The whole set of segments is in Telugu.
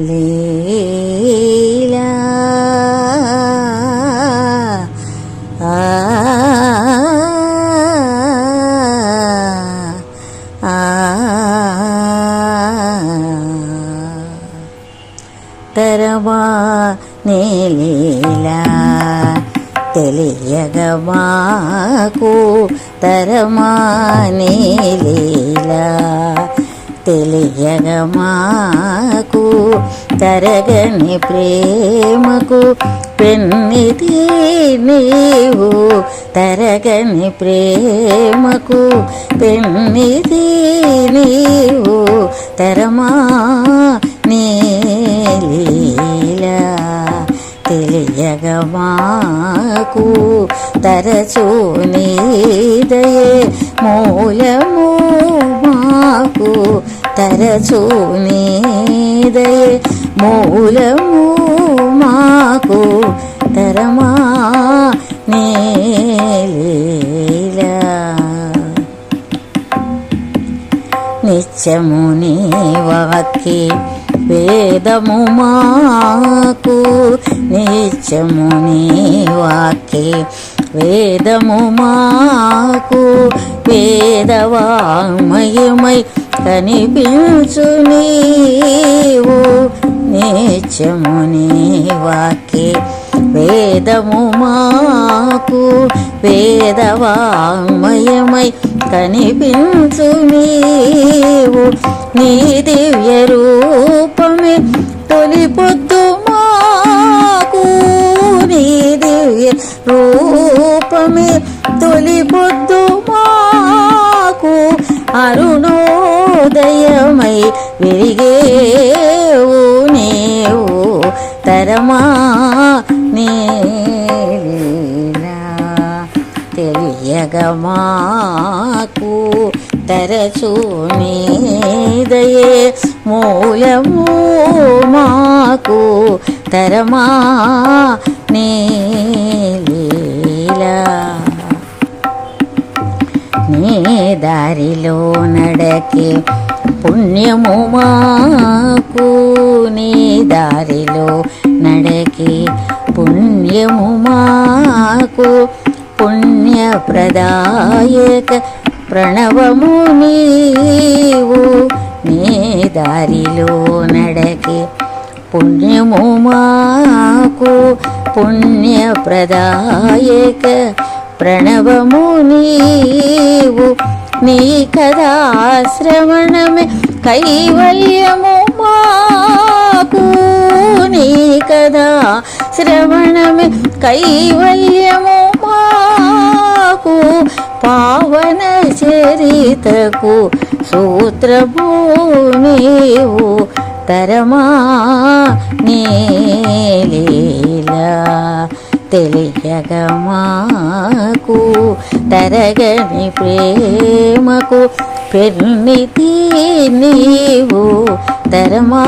లీలా ఆ ఆ తరమా నీలీలా తెలియగా మాకు తరమా నీలీలా తెలియగా మాకు తరగని ప్రేమకు పెన్నిది నీవు తరగని ప్రేమకు పెన్నిది నీవు తరమా నీలీలా తెలియగా మాకు తరచు నీదయే మూలము మాకు. తరచు నీదయే మూలము మాకు తరమా నిత్యము నీ వేదము మాకు నిత్యము నీ వేదము మాకు వేదవామయమై కనిపించు నీవు నిత్యము నీ వాక్కి వేదము మాకు వేదవామయమై కనిపించు నీవు నీ దివ్య రూపమే తొలి పొద్దు మాకు నీ దివ్య రూపమే తొలి పొద్దు తరమా నీలీలా తెలియగా మాకు తరచు నీదయే మూలము మాకు తరమా నీలీలా. నీ దారిలో నడకే పుణ్యము మాకు నీ దారిలో నడకే పుణ్యము మాకు పుణ్యప్రదాయక ప్రణవము నీవు. నీ దారిలో నడకే పుణ్యము మాకు పుణ్యప్రదాయక ప్రణవము నీవు. నీ కదా శ్రవణమే కైవల్యము మాకు నీ కదా శ్రవణమే కైవల్యము మాకు. పావన చరితకు సూత్రము తరమా నీలీలా తెలియగమాకు తరగని ప్రేమకు పెన్నితి నీవు తరమా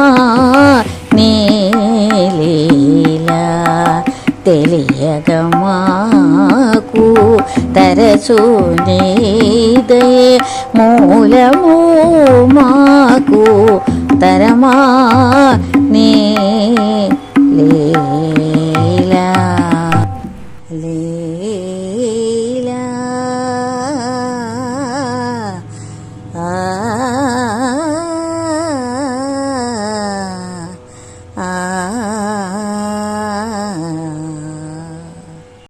తెలియగా మాకు తరచు నీదయే మూలము మాకు తరమా